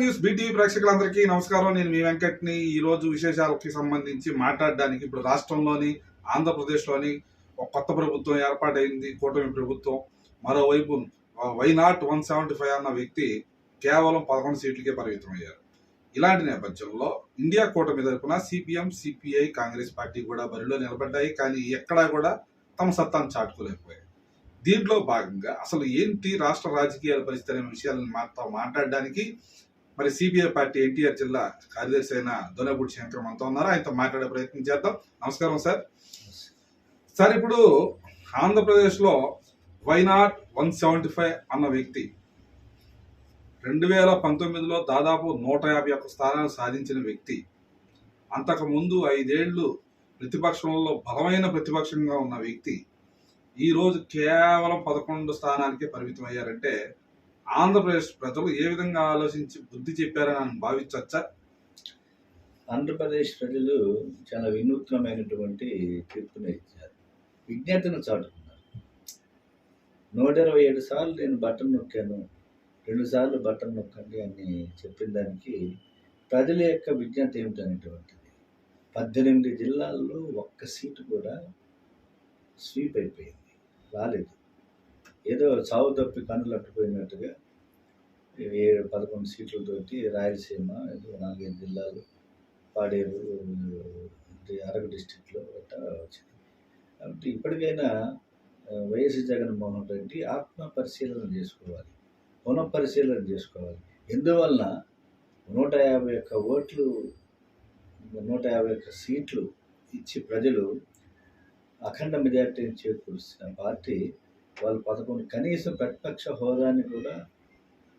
News BTV ప్రేక్షకులందరికీ నమస్కారం. నేను మీ వెంకట్ని. ఈ రోజు విశేషాలకి సంబంధించి మాట్లాడడానికి ఇప్పుడు రాష్ట్రంలోని ఆంధ్రప్రదేశ్లోని ఒక కొత్త ప్రభుత్వం ఏర్పాటైంది. కూటమి ప్రభుత్వం. మరోవైపు why not one seventy five అన్న వ్యక్తి కేవలం పదకొండు సీట్లకే పరిమితమయ్యారు. ఇలాంటి నేపథ్యంలో ఇండియా కూటమి తరపున సిపిఎం సిపిఐ కాంగ్రెస్ పార్టీ కూడా బరిలో నిలబడ్డాయి. కానీ ఎక్కడా కూడా తమ సత్తాను చాటుకోలేకపోయాయి. దీంట్లో భాగంగా అసలు ఏంటి రాష్ట్ర రాజకీయాల పరిస్థితి అనే విషయాలను మాతో మాట్లాడడానికి మరి సిపిఐ పార్టీ ఎన్టీఆర్ జిల్లా కార్యదర్శి అయిన దొనబుడి శంకర్ మనతో ఉన్నారు. ఆయనతో మాట్లాడే ప్రయత్నం చేద్దాం. నమస్కారం సార్. సార్ ఇప్పుడు ఆంధ్రప్రదేశ్లో why not one seventy five అన్న వ్యక్తి రెండు వేల పంతొమ్మిదిలో దాదాపు నూట యాభై ఒక్క స్థానాలు సాధించిన వ్యక్తి అంతకు ముందు ఐదేళ్ళు ప్రతిపక్షంలో బలమైన ప్రతిపక్షంగా ఉన్న వ్యక్తి ఈరోజు కేవలం పదకొండు స్థానానికే పరిమితం అయ్యారంటే ఆంధ్రప్రదేశ్ ప్రజలు ఏ విధంగా ఆలోచించి బుద్ధి చెప్పారని అని భావించవచ్చా? ఆంధ్రప్రదేశ్ ప్రజలు చాలా వినూత్నమైనటువంటి తీర్పును ఇచ్చారు. విజ్ఞతను చాటుకున్నారు. నూట ఇరవై ఏడు సార్లు నేను బటన్ నొక్కాను. రెండు సార్లు బటన్ నొక్కండి అని చెప్పిన దానికి ప్రజల యొక్క విజ్ఞత ఏమిటనేటువంటిది. పద్దెనిమిది జిల్లాల్లో ఒక్క సీటు కూడా స్వీప్ అయిపోయింది. రాలేదు. ఏదో చావు తప్పి కన్నులు అట్టుపోయినట్టుగా ఏ పదకొండు సీట్లతోటి రాయలసీమ ఏదో నాలుగైదు జిల్లాలు పాడేరు అరకు డిస్టిక్లో గట్టా వచ్చింది. కాబట్టి ఇప్పటికైనా వైఎస్ జగన్మోహన్ రెడ్డి ఆత్మ పరిశీలన చేసుకోవాలి. పునః పరిశీలన చేసుకోవాలి. ఎందువలన నూట యాభై ఒక్క ఓట్లు నూట యాభై ఒక్క సీట్లు ఇచ్చి ప్రజలు అఖండ మెజార్టీని చేకూరుస్తున్న పార్టీ వాళ్ళు పదకొండు కనీసం ప్రతిపక్ష హోదాని కూడా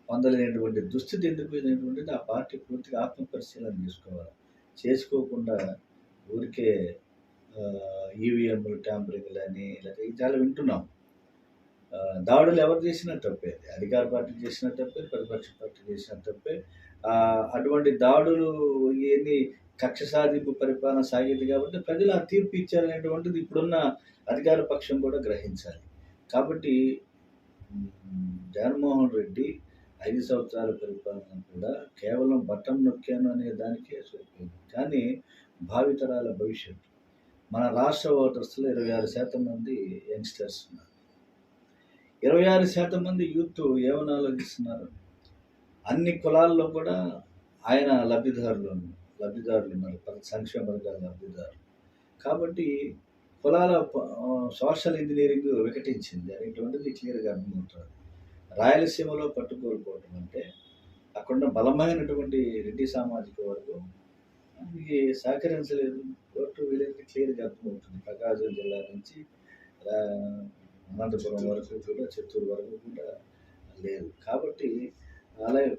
పొందలేనటువంటి దుస్థితి ఎందుకు ఆ పార్టీ పూర్తిగా ఆత్మపరిశీలన చేసుకోవాలి. చేసుకోకుండా ఊరికే ఈవీఎంలు ట్యాంపరింగ్లు అని లేకపోతే ఇవి చాలా వింటున్నాం. దాడులు ఎవరు చేసినా తప్పే. అది అధికార పార్టీ చేసినా తప్పే ప్రతిపక్ష పార్టీ చేసిన తప్పే. అటువంటి దాడులు ఇవన్నీ కక్ష సాధింపు పరిపాలన సాగేది కాబట్టి ప్రజలు ఆ తీర్పు ఇచ్చారనేటువంటిది ఇప్పుడున్న అధికార పక్షం కూడా గ్రహించాలి. కాబట్టి జగన్మోహన్ రెడ్డి ఐదు సంవత్సరాల పరిపాలన కూడా కేవలం బట్టం నొక్కాను అనే దానికే సరిపోయింది. కానీ భావితరాల భవిష్యత్తు. మన రాష్ట్ర ఓటర్స్లో ఇరవై ఆరు శాతం మంది యంగ్స్టర్స్ ఉన్నారు. ఇరవై ఆరు శాతం మంది యూత్ ఏమని ఆలోచిస్తున్నారు? అన్ని కులాల్లో కూడా ఆయన లబ్ధిదారులు లబ్ధిదారులు ఉన్నారు. సంక్షేమ వర్గాల లబ్ధిదారులు. కాబట్టి కులాల సోషల్ ఇంజనీరింగ్ వికటించింది. అనేటువంటిది క్లియర్గా అర్థమవుతుంది. రాయలసీమలో పట్టుకోల్పోవటం అంటే అక్కడున్న బలమైనటువంటి రెడ్డి సామాజిక వర్గం ఇది సహకరించలేదు. కోర్టు వీళ్ళకి క్లియర్గా అర్థమవుతుంది. ప్రకాశం జిల్లా నుంచి అనంతపురం వరకు కూడా చిత్తూరు వరకు కూడా లేదు. కాబట్టి అలాగే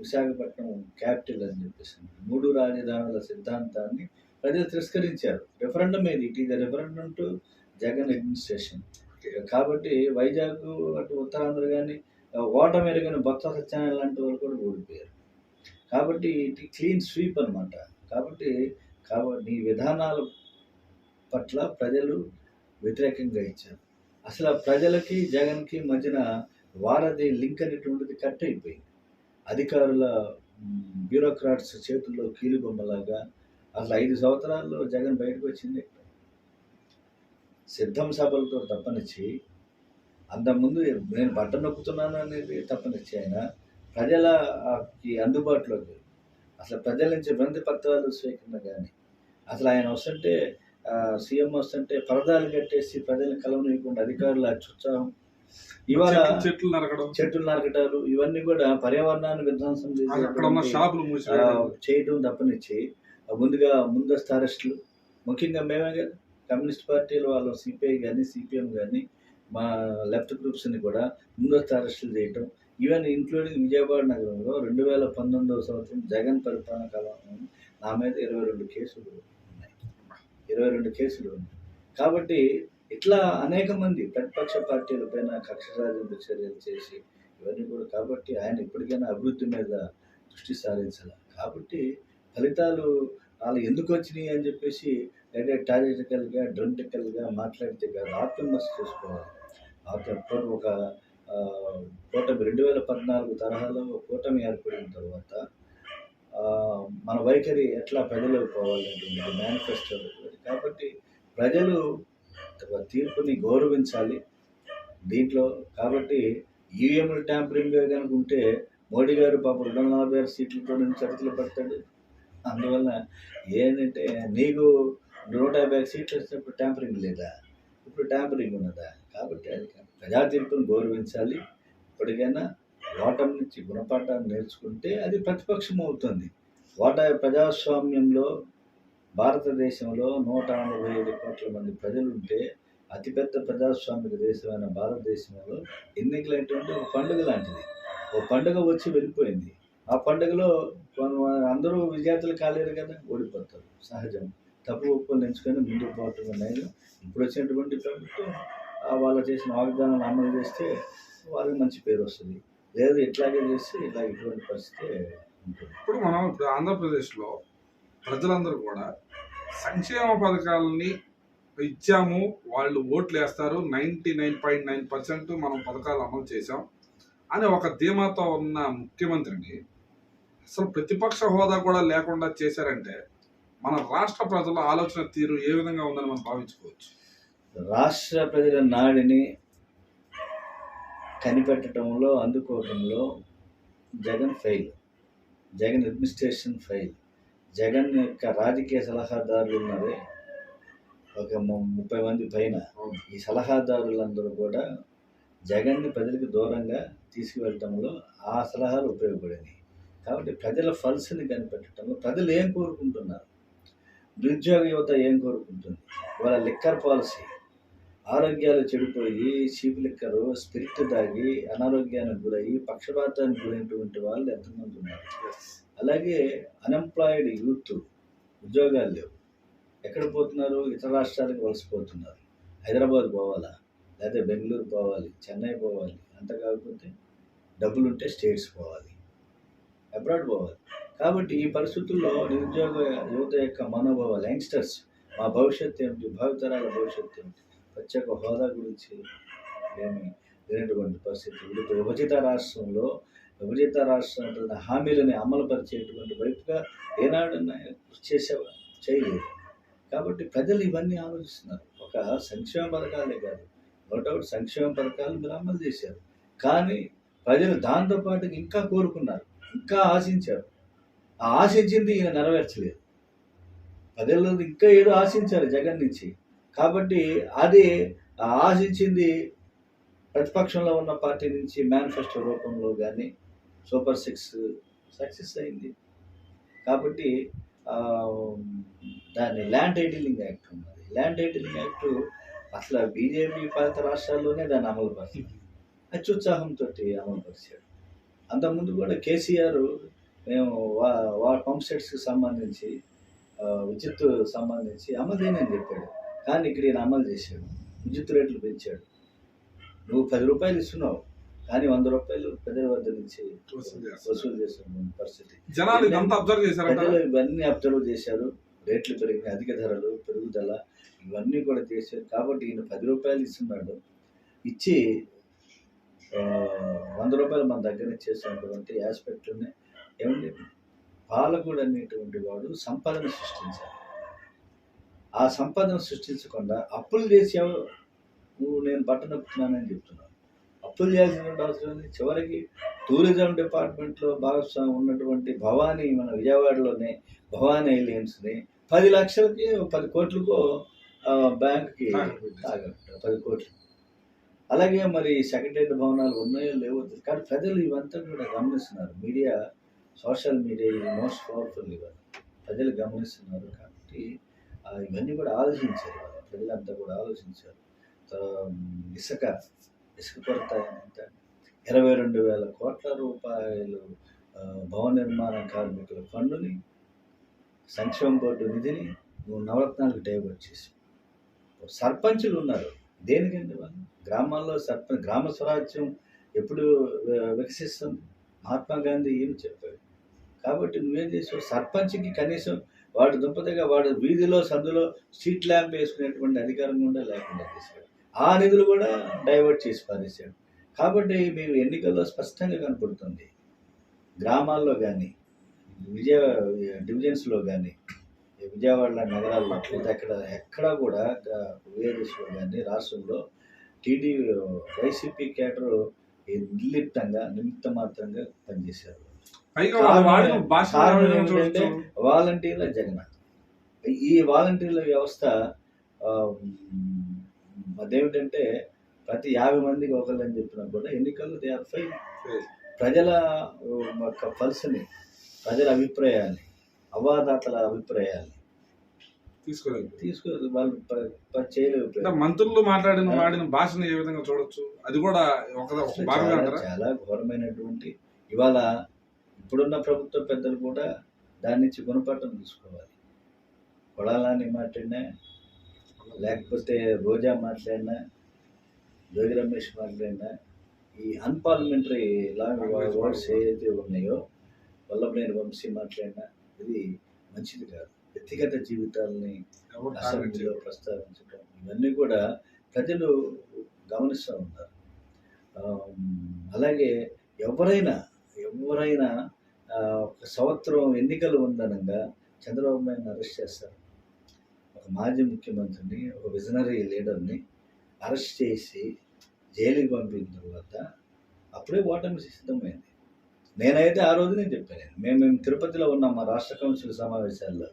విశాఖపట్నం క్యాపిటల్ అని చెప్పేసి మూడు రాజధానుల సిద్ధాంతాన్ని ప్రజలు తిరస్కరించారు. రెఫరెండం ఏది? It is referendum to Jagan administration కాబట్టి వైజాగ్ అటు ఉత్తరాంధ్ర కానీ ఓటమి కానీ బొత్స సత్యనారాయణ లాంటి వాళ్ళు కూడా ఓడిపోయారు. కాబట్టి ఇది క్లీన్ స్వీప్ అనమాట కాబట్టి కాబట్టి నీ విధానాల పట్ల ప్రజలు వ్యతిరేకంగా ఇచ్చారు. అసలు ఆ ప్రజలకి జగన్కి మధ్యన వారధి లింక్ అనేటువంటిది కట్ అయిపోయింది. అధికారుల బ్యూరోక్రాట్స్ చేతుల్లో కీలుబొమ్మలాగా అసలు ఐదు సంవత్సరాల్లో జగన్ బయటకు వచ్చింది. సిద్ధం సభలతో తప్పనిచ్చి అంతకుముందు నేను బట్ట నొక్కుతున్నాను అనేది తప్పనిచ్చి ఆయన ప్రజల ఆ, కి అందుబాటులోకి అసలు ప్రజల నుంచి వినతి పత్రాలు స్వీకరణ కానీ అసలు ఆయన వస్తుంటే సీఎం వస్తుంటే పరదాలు కట్టేసి ప్రజలను కలవనీయకుండా అధికారుల అత్యుత్సాహం ఇవాళ చెట్లు- నరకడం. చెట్లు నరకటాలు ఇవన్నీ కూడా పర్యావరణాన్ని విధ్వంసం చేయడం తప్పనిచ్చి ముందుగా ముందస్తు అరెస్టులు. ముఖ్యంగా మేమే కదా కమ్యూనిస్ట్ పార్టీలు వాళ్ళు సిపిఐ కానీ సిపిఎం కానీ మా లెఫ్ట్ గ్రూప్స్ని కూడా ముందస్తు అరెస్టులు చేయటం. ఈవెన్ ఇంక్లూడింగ్ విజయవాడ నగరంలో రెండు వేల పంతొమ్మిదవ సంవత్సరం జగన్ పరిపాలన కాలంలో నా మీద ఇరవై రెండు కేసులు ఉన్నాయి. ఇరవై రెండు కేసులు ఉన్నాయి. కాబట్టి ఇట్లా అనేక మంది ప్రతిపక్ష పార్టీల పైన కక్ష సాధింపు చర్యలు చేసి ఇవన్నీ కూడా కాబట్టి ఆయన ఇప్పటికైనా అభివృద్ధి మీద దృష్టి సారించాలి. కాబట్టి ఫలితాలు వాళ్ళు ఎందుకు వచ్చినాయి అని చెప్పేసి అంటే టారిటికల్గా డ్రంటికల్గా మాట్లాడితే కాదు ఆత్మవిమర్శ చేసుకోవాలి. ఆత్మ ఒక కూటమి రెండు వేల పద్నాలుగు తరహాలో కూటమి ఏర్పడిన తర్వాత మన వైఖరి ఎట్లా ప్రజలకు పోవాలనేటువంటి మేనిఫెస్టో కాబట్టి ప్రజలు తీర్పుని గౌరవించాలి. దీంట్లో కాబట్టి ఈవీఎంలు ట్యాంపరింగ్ కనుక ఉంటే మోడీ గారు పాపం రెండు వందల నలభై ఆరు సీట్లతో చరిత్రలు పడతాడు. అందువల్ల ఏంటంటే నీకు నూట యాభై ఐదు సీట్లు వచ్చినప్పుడు ట్యాంపరింగ్ లేదా? ఇప్పుడు ట్యాంపరింగ్ ఉన్నదా? కాబట్టి అది ప్రజా తీర్పును గౌరవించాలి. ఇప్పటికైనా ఓటమి నుంచి గుణపాఠాన్ని నేర్చుకుంటే అది ప్రతిపక్షం అవుతుంది. ఓట ప్రజాస్వామ్యంలో భారతదేశంలో నూట నలభై ఐదు కోట్ల మంది ప్రజలు ఉంటే అతిపెద్ద ప్రజాస్వామిక దేశమైన భారతదేశంలో ఎన్నికలైనటువంటి ఒక పండుగ లాంటిది. ఒక పండుగ వచ్చి వెళ్ళిపోయింది. ఆ పండుగలో అందరూ విజేతలు కాలేరు కదా ఓడిపోతారు సహజం. తప్పు ఒప్పుకొని ఎంచుకొని ముందుకు పోవటం నేను ఇప్పుడు వచ్చినటువంటి ప్రభుత్వం వాళ్ళు చేసిన వాగ్దానాలు అమలు చేస్తే వాళ్ళకి మంచి పేరు వస్తుంది. లేదు ఇట్లాగే చేస్తే ఇలా ఇటువంటి పరిస్థితి ఉంటుంది. ఇప్పుడు మనం ఇప్పుడు ఆంధ్రప్రదేశ్లో ప్రజలందరూ కూడా సంక్షేమ పథకాలని ఇచ్చాము వాళ్ళు ఓట్లు వేస్తారు ninety nine point nine percent మనం పథకాలు అమలు చేశాం అని ఒక ధీమాతో ఉన్న ముఖ్యమంత్రిని అసలు ప్రతిపక్ష హోదా కూడా లేకుండా చేశారంటే మన రాష్ట్ర ప్రజల ఆలోచన తీరు ఏ విధంగా ఉందని మనం భావించుకోవచ్చు? రాష్ట్ర ప్రజల నాడిని కనిపెట్టడంలో అందుకోవడంలో Jagan fail Jagan administration fail Jagan యొక్క రాజకీయ సలహాదారులు ఉన్నారే ఒక ముప్పై మంది పైన. ఈ సలహాదారులందరూ కూడా జగన్ని ప్రజలకు దూరంగా తీసుకువెళ్ళటంలో ఆ సలహాలు ఉపయోగపడినాయి కాబట్టి ప్రజల ఫల్స్ని కనిపెట్టడంలో ప్రజలు ఏం కోరుకుంటున్నారు? నిరుద్యోగ యువత ఏం కోరుకుంటుంది? వాళ్ళ లిక్కర్ పాలసీ. ఆరోగ్యాలు చెడిపోయి చీప్ లిక్కరు స్పిరిట్ తాగి అనారోగ్యానికి గురయ్యి పక్షపాతానికి గురైనటువంటి వాళ్ళు ఎంతమంది ఉన్నారు? అలాగే అన్ఎంప్లాయిడ్ యూత్ ఉద్యోగాలు లేవు. ఎక్కడ పోతున్నారు? ఇతర రాష్ట్రాలకు వలసపోతున్నారు. హైదరాబాద్ పోవాలా? లేదా బెంగళూరు పోవాలి? చెన్నై పోవాలి? అంత కాకపోతే డబ్బులుంటే స్టేట్స్ పోవాలి. అబ్రాడ్ పోవాలి. కాబట్టి ఈ పరిస్థితుల్లో నిరుద్యోగ యువత యొక్క మనోభావాలు యంగ్స్టర్స్ మా భవిష్యత్తు ఏమిటి? భావితరాల భవిష్యత్తు ఏమిటి? ప్రత్యేక హోదా గురించి ఏమి లేనటువంటి పరిస్థితి ఇప్పుడు విభజిత రాష్ట్రంలో విభజిత రాష్ట్రం హామీలని అమలు పరిచేటువంటి వైపుగా ఏనాడు కృషి చేసేవా చేయలేదు. కాబట్టి ప్రజలు ఇవన్నీ ఆలోచిస్తున్నారు. ఒక సంక్షేమ పథకాలే కాదు. నో డౌట్ సంక్షేమ పథకాలు మీరు అమలు చేశారు. కానీ ప్రజలు దాంతోపాటు ఇంకా కోరుకున్నారు. ఇంకా ఆశించారు. ఆశించింది ఈయన నెరవేర్చలేదు. ప్రజలు ఇంకా ఏదో ఆశించారు జగన్ నుంచి. కాబట్టి అది ఆశించింది ప్రతిపక్షంలో ఉన్న పార్టీ నుంచి మేనిఫెస్టో రూపంలో కానీ సూపర్ సిక్స్ సక్సెస్ అయింది. కాబట్టి దాన్ని ల్యాండ్ టైటిలింగ్ యాక్ట్ ఉన్నది. ల్యాండ్ టైటిలింగ్ యాక్ట్ అసలు బీజేపీ పాలిత రాష్ట్రాల్లోనే దాన్ని అమలుపరిచింది అత్యుత్సాహంతో అమలుపరిచాడు అంతకుముందు కూడా కేసీఆర్ మేము వా వా పంప్ సెట్స్కి సంబంధించి విద్యుత్ సంబంధించి అమలు చేయనని చెప్పాడు. కానీ ఇక్కడ ఈయన అమలు చేశాడు. విద్యుత్ రేట్లు పెంచాడు. నువ్వు పది రూపాయలు ఇస్తున్నావు. కానీ వంద రూపాయలు ప్రజల వద్ద నుంచి వసూలు చేస్తున్న పరిస్థితి. ప్రజలు ఇవన్నీ అబ్జర్వ్ చేశారు. రేట్లు పెరిగినాయి అధిక ధరలు పెరుగుదల ఇవన్నీ కూడా చేశారు. కాబట్టి ఈయన పది రూపాయలు ఇస్తున్నాడు. ఇచ్చి వంద రూపాయలు మన దగ్గర చేసినటువంటి ఆస్పెక్ట్లోనే ఏమండి? పాలకుడు అనేటువంటి వాడు సంపదన సృష్టించాలి. ఆ సంపదను సృష్టించకుండా అప్పులు చేసావు నువ్వు నేను బట్టను నొక్కుతున్నానని చెప్తున్నావు అప్పులు చేయాల్సిన అవసరం ఉంది చివరికి టూరిజం డిపార్ట్మెంట్లో భాగస్వామి ఉన్నటువంటి భవానీ మన విజయవాడలోనే భవానీ ఏలియన్స్ని పది లక్షలకి పది కోట్లకో బ్యాంక్కి తాగట్టు పది కోట్లు. అలాగే మరి సెక్రటరీ భవనాలు ఉన్నాయో లేవో కానీ ప్రజలు ఇవంతా కూడా గమనిస్తున్నారు. మీడియా సోషల్ మీడియా ఇది మోస్ట్ పవర్ఫుల్ ఇవ్వాలి ప్రజలు గమనిస్తున్నారు కాబట్టి ఇవన్నీ కూడా ఆలోచించారు ఇవాళ. ప్రజలంతా కూడా ఆలోచించారు. ఇసుక ఇసుక కొరత ఎంత ఇరవై రెండు వేల కోట్ల రూపాయలు భవన నిర్మాణ కార్మికుల ఫండుని సంక్షేమ బోర్డు నిధిని నవరత్నాలకు డైవర్ట్ చేసి సర్పంచులు ఉన్నారు. దేనికండి వాళ్ళు? గ్రామాల్లో సర్పంచ్ గ్రామ స్వరాజ్యం ఎప్పుడు వికసిస్తుంది? మహాత్మా గాంధీ ఏం చెప్పాడు కాబట్టి నువ్వేం చేసావు? సర్పంచ్కి కనీసం వాడు దుంపదగా వాడు వీధిలో సందులో స్ట్రీట్ ల్యాంప్ వేసుకునేటువంటి అధికారం కూడా లేకుండా చేశాడు. ఆ నిధులు కూడా డైవర్ట్ చేసి పారేశాడు. కాబట్టి మేము ఎన్నికల్లో స్పష్టంగా కనపడుతుంది. గ్రామాల్లో కానీ విజయ డివిజన్స్లో కానీ విజయవాడ నగరాల్లో ఎక్కడ అక్కడ కూడా వేరే కానీ రాష్ట్రంలో టీడీ వైసీపీ కేటర్ నిర్లిప్తంగా నిమిత్త మాత్రంగా పనిచేశారు కారణం ఏంటంటే. వాలంటీర్ల జగన్ ఈ వాలంటీర్ల వ్యవస్థ అదేమిటంటే ప్రతి యాభై మందికి ఒకళ్ళని చెప్పినా కూడా ఎన్నికల్లో దే ఆర్ ఫైవ్ ప్రజల యొక్క పల్స్ని ప్రజల అభిప్రాయాన్ని అవాదాతల అభిప్రాయాన్ని తీసుకోలేదు. తీసుకు వాళ్ళు అంటే మంత్రులు మాట్లాడిన వాడిన భాషను ఏ విధంగా చూడొచ్చు? అది కూడా ఒక అంటారా చాలా ఘోరమైనటువంటి ఇవాళ ఇప్పుడున్న ప్రభుత్వ పెద్దలు కూడా దాని నుంచి గుణపాఠం తీసుకోవాలి. కొడాలని మాట్లాడినా లేకపోతే రోజా మాట్లాడినా జోగి రమేష్ మాట్లాడినా ఈ అన్పార్లమెంటరీ లాంగ్వేజ్ వర్డ్స్ ఏదైతే ఉన్నాయో వల్లభనేని వంశీ మాట్లాడినా ఇది మంచిది కాదు. వ్యక్తిగత జీవితాలని అసెంబ్లీలో. ప్రస్తావించడం ఇవన్నీ కూడా ప్రజలు గమనిస్తూ ఉంటారు ఆమ్, అలాగే ఎవరైనా ఎవరైనా ఒక సంవత్సరం ఎన్నికలు ఉందనగా చంద్రబాబు నాయుడు అరెస్ట్ చేస్తారు. ఒక మాజీ ముఖ్యమంత్రిని ఒక విజనరీ లీడర్ని అరెస్ట్ చేసి జైలుకి పంపిన తర్వాత అప్పుడే ఓటమి సిద్ధమైంది. నేనైతే ఆ రోజు నేను చెప్పాను. మేము మేము తిరుపతిలో ఉన్నాం మా రాష్ట్ర కౌన్సిల్ సమావేశాల్లో.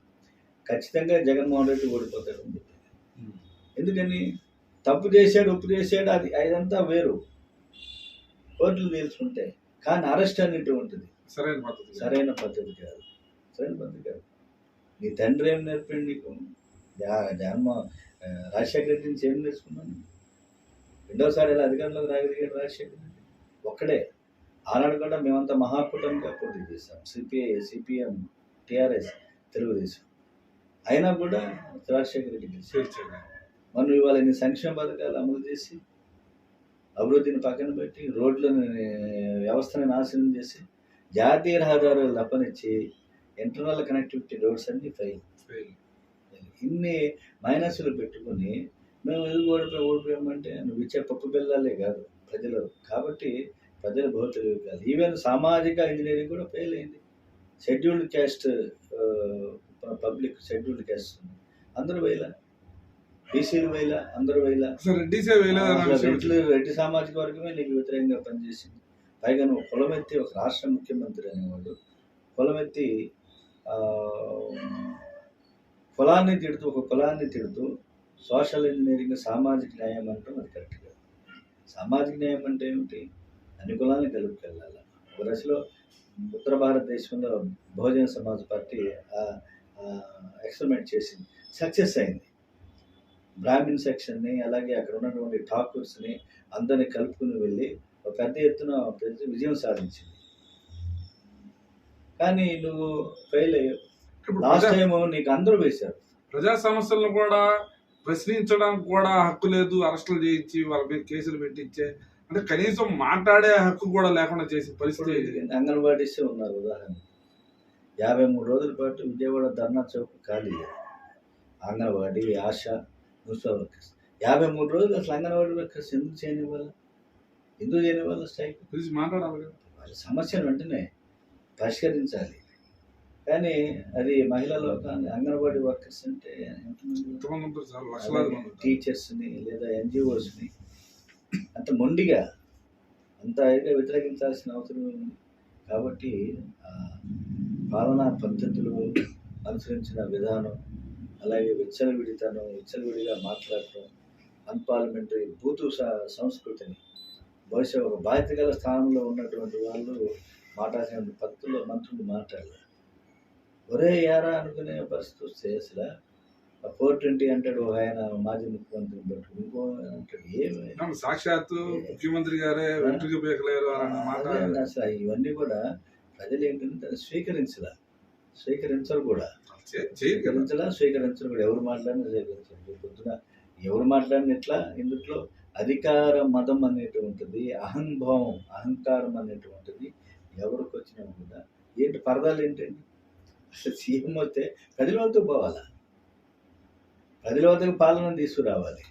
ఖచ్చితంగా జగన్మోహన్ రెడ్డి ఉమ్. ఎందుకని? తప్పు చేశాడు ఉప్పు చేశాడు అది అదంతా వేరు. కోర్టులు తెలుసుకుంటే కానీ అరెస్ట్ అనేటువంటిది సరైన పద్ధతి సరైన పద్ధతి కాదు. సరైన పద్ధతి కాదు. నీ తండ్రి ఏం నేర్పాడు నీకు? జా- జగన్మో ఆ, రాజశేఖర రెడ్డి నుంచి ఏం నేర్చుకున్నాను రెండోసారి ఇలా అధికారంలోకి రాగలిగాడు రాజశేఖర రెడ్డి. ఒక్కడే. ఆనాడు కూడా మేమంతా మహాకూటమిగా పోటీ చేశాం. CPI CPM TRS Telugu Desam. అయినా కూడా రాజశేఖర రెడ్డి. మనం ఇవాళ ఇన్ని సంక్షేమ పథకాలు అమలు చేసి అభివృద్ధిని పక్కన పెట్టి రోడ్లను వ్యవస్థని నాశనం చేసి జాతీయ రహదారులు తప్పనిచ్చి ఇంటర్నల్ కనెక్టివిటీ రోడ్స్ అన్ని ఫెయిల్ ఫెయిల్. ఇన్ని మైనస్లు పెట్టుకొని మేము ఎందుకు ఓడిపోయి ఓడిపోయామంటే నువ్వు ఇచ్చే పప్పు బెల్లాలే కాదు ప్రజలు కాబట్టి ప్రజలు తెలివి కాదు ఈవెన్ సామాజిక ఇంజనీరింగ్ కూడా ఫెయిల్ అయింది scheduled caste public scheduled caste అందరూ వేయలే బీసీలు వేయలే అందరూ వేయలే రెడ్లు రెడ్డి సామాజిక వర్గమే నీకు వ్యతిరేకంగా పనిచేసింది. పైగా నువ్వు కులమెత్తి ఒక రాష్ట్ర ముఖ్యమంత్రి అనేవాడు. కులమెత్తి కులాన్ని తిడుతూ ఒక కులాన్ని తిడుతూ సోషల్ ఇంజనీరింగ్ సామాజిక న్యాయం అంటాం అది కరెక్ట్ కాదు. సామాజిక న్యాయం అంటే ఏమిటి? అన్ని కులాన్ని కలుపుకెళ్ళాలి? ఒక దశలో ఉత్తర భారతదేశంలో బహుజన సమాజ్ పార్టీ ఎక్స్పెరిమెంట్ చేసింది. సక్సెస్ అయింది. బ్రాహ్మిన్ సెక్షన్ని అలాగే అక్కడ ఉన్నటువంటి ఠాకూర్స్ని అందరిని కలుపుకుని వెళ్ళి ఒక పెద్ద ఎత్తున విజయం సాధించింది. కానీ నువ్వు ఫెయిల్ అయ్యావు లాస్ట్ టైం నీకు అందరూ వేశారు. ప్రజా సమస్యలను కూడా ప్రశ్నించడానికి కూడా హక్కు లేదు. అరెస్టులు చేయించి వాళ్ళ మీద కేసులు పెట్టించే. అంటే కనీసం మాట్లాడే హక్కు కూడా లేకుండా చేసే పరిస్థితి. అంగన్వాడీసే ఉన్నారు ఉదాహరణ యాభై మూడు రోజుల పాటు విజయవాడ ధర్నా చౌక్ ఖాళీ. అంగన్వాడీ ఆశ మున్సిపల్ వర్కర్స్ యాభై మూడు రోజులు అసలు అంగన్వాడీ వర్కర్స్ ఎందుకు చేయని వాళ్ళ ఎందుకు చేయని వాళ్ళ స్ట్రైక్? పిలిచి మాట్లాడాలి వాళ్ళ సమస్యను వెంటనే పరిష్కరించాలి. కానీ అది మహిళలు కానీ అంగన్వాడీ వర్కర్స్ అంటే. టీచర్స్ని లేదా ఎన్జిఓస్ని అంత మొండిగా అంత వ్యతిరేకించాల్సిన అవసరం ఉంది కాబట్టి పాలనా పద్ధతులు అనుసరించిన విధానం అలాగే విచ్చలవిడితనం విచ్చలవిడిగా మాట్లాడటం అన్పార్లమెంటరీ బూతు సంస్కృతిని. బహుశా ఒక బాధ్యత గల స్థానంలో ఉన్నటువంటి వాళ్ళు మాట్లాడిన పద్ధతుల్లో మంత్రులు మాట్లాడలేదు ఒరే యారా అనుకునే పరిస్థితి వస్తే అసలు ఫోర్ ట్వంటీ అంటాడు ఒక ఆయన మాజీ ముఖ్యమంత్రిని బట్టి ఇంకో అంటాడు ఏమి? సాక్షాత్తు ముఖ్యమంత్రి గారే వెంట్రుక అసలు ఇవన్నీ కూడా ప్రజలు ఏంటంటే దాన్ని స్వీకరించలా స్వీకరించరు కూడా. స్వీకరించలా స్వీకరించరు కూడా. ఎవరు మాట్లాడినా స్వీకరించరు. పొద్దున ఎవరు మాట్లాడిన ఎట్లా? ఇందులో అధికార మదం అనేటువంటిది అహంభావం అహంకారం అనేటువంటిది ఎవరికి వచ్చినా కూడా ఏంటి పరదాలు ఏంటండి? అసలు సీఎం వస్తే ప్రజల వద్దకు పోవాలా? ప్రజల వద్దకు పాలన తీసుకురావాలి.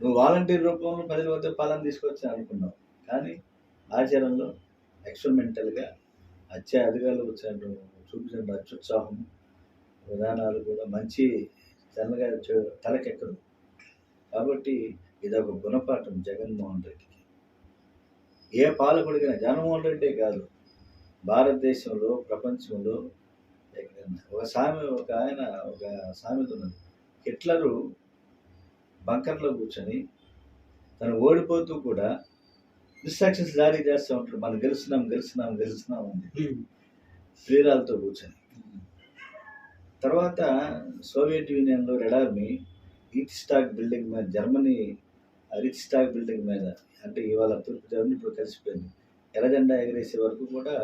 నువ్వు వాలంటీర్ రూపంలో ప్రజల వద్దకు పాలన తీసుకొచ్చా అనుకున్నావు. కానీ ఆచరణలో ఎక్స్పెరిమెంటల్గా అత్య అధికారులు వచ్చాడు చూపించిన అత్యుత్సాహం విధానాలు కూడా మంచి తెల్లగా చే- తలకెక్కదు కాబట్టి ఇది ఒక గుణపాఠం జగన్మోహన్ రెడ్డికి. ఏ పాలకుడికైనా జగన్మోహన్ రెడ్డే కాదు భారతదేశంలో ప్రపంచంలో ఎక్కడైనా ఒక సామె ఒక ఆయన ఒక సామెత ఉన్నది. హిట్లరు బంకర్లో కూర్చొని తను ఓడిపోతూ కూడా ఇన్స్ట్రక్షన్స్ జారీ చేస్తూ ఉంటాడు మనం గెలుస్తున్నాం గెలుస్తున్నాం గెలుస్తున్నాం అని. ప్రియురాలతో కూర్చొని. తర్వాత సోవియట్ యూనియన్లో red Army Reichstag building మీద జర్మనీ రిచ్ స్టాక్ బిల్డింగ్ మీద అంటే ఇవాళ తూర్పు జర్మనీ ఇప్పుడు కలిసిపోయింది. ఎర్రజెండా ఎగరేసే వరకు కూడా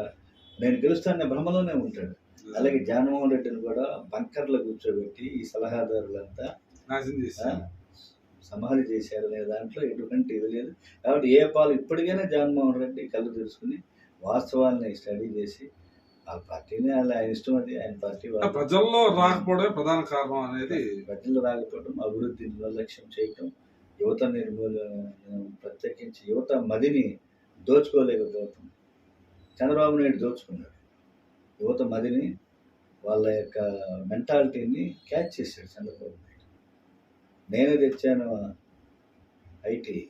నేను గెలుస్తానే భ్రమలోనే ఉంటాడు. అలాగే జగన్మోహన్ రెడ్డిని కూడా బంకర్లో కూర్చోబెట్టి ఈ సలహాదారులంతా నాశనం సమాధి చేశారు అనే దాంట్లో ఎటువంటి ఇది లేదు. కాబట్టి ఏ పాలు ఇప్పటికైనా జగన్మోహన్ రెడ్డి కళ్ళు తెలుసుకుని వాస్తవాల్ని స్టడీ చేసి వాళ్ళ పార్టీని వాళ్ళ ఆయన ఇష్టం అది ఆయన పార్టీ ప్రజల్లో రాకపోవడమే ప్రధాన కారణం అనేది ప్రజలు రాకపోవడం అభివృద్ధిని నిర్లక్ష్యం చేయటం యువత నిర్మూలన ప్రత్యేకించి యువత మదిని దోచుకోలేకపోవటం. చంద్రబాబు నాయుడు దోచుకున్నాడు. యువత మదిని వాళ్ళ యొక్క మెంటాలిటీని క్యాచ్ చేశాడు చంద్రబాబు నాయుడు. నేనే తెచ్చాను ఐటీ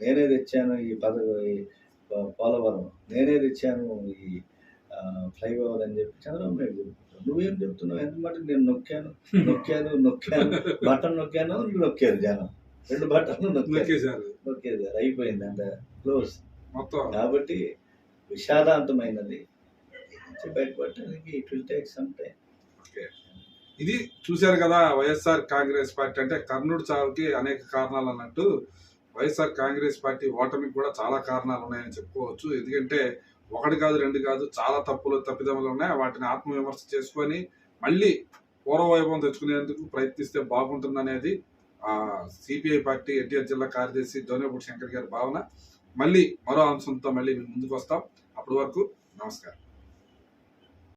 నేనే తెచ్చాను ఈ పదవి ఈ పో- పోలవరం. నేనే తెచ్చాను ఈ ఫ్లైఓవర్ అని చెప్పి చంద్రబాబు నాయుడు చెప్తున్నాడు నువ్వేం చెప్తున్నావు ఎంత మాట నేను నొక్కాను. నొక్కాను నొక్కాను. బటన్ నొక్కాను నొక్కారు జనం. రెండు బటన్లు నొక్కేశారు. నొక్కేసారు అయిపోయింది అంత. క్లోజ్. మొత్తం. కాబట్టి విషాదాంతమైనది. నుంచి బయటపడటానికి it will take some time okay. ఇది చూశారు కదా వైఎస్ఆర్ కాంగ్రెస్ పార్టీ. అంటే కర్ణుడు చావుకి అనేక కారణాలు అన్నట్టు వైఎస్ఆర్ కాంగ్రెస్ పార్టీ ఓటమికి కూడా చాలా కారణాలు ఉన్నాయని చెప్పుకోవచ్చు. ఎందుకంటే ఒకటి కాదు రెండు కాదు చాలా తప్పులు తప్పిదములు ఉన్నాయి. వాటిని ఆత్మవిమర్శ చేసుకొని మళ్ళీ పూర్వవైభవం తెచ్చుకునేందుకు ప్రయత్నిస్తే బాగుంటుందనేది సిపిఐ పార్టీ ఎన్టీఆర్ జిల్లా కార్యదర్శి దోనేపూడి శంకర్ గారి భావన. మళ్ళీ మరో అంశంతో మళ్ళీ మేము ముందుకు వస్తాం. అప్పటి వరకు నమస్కారం.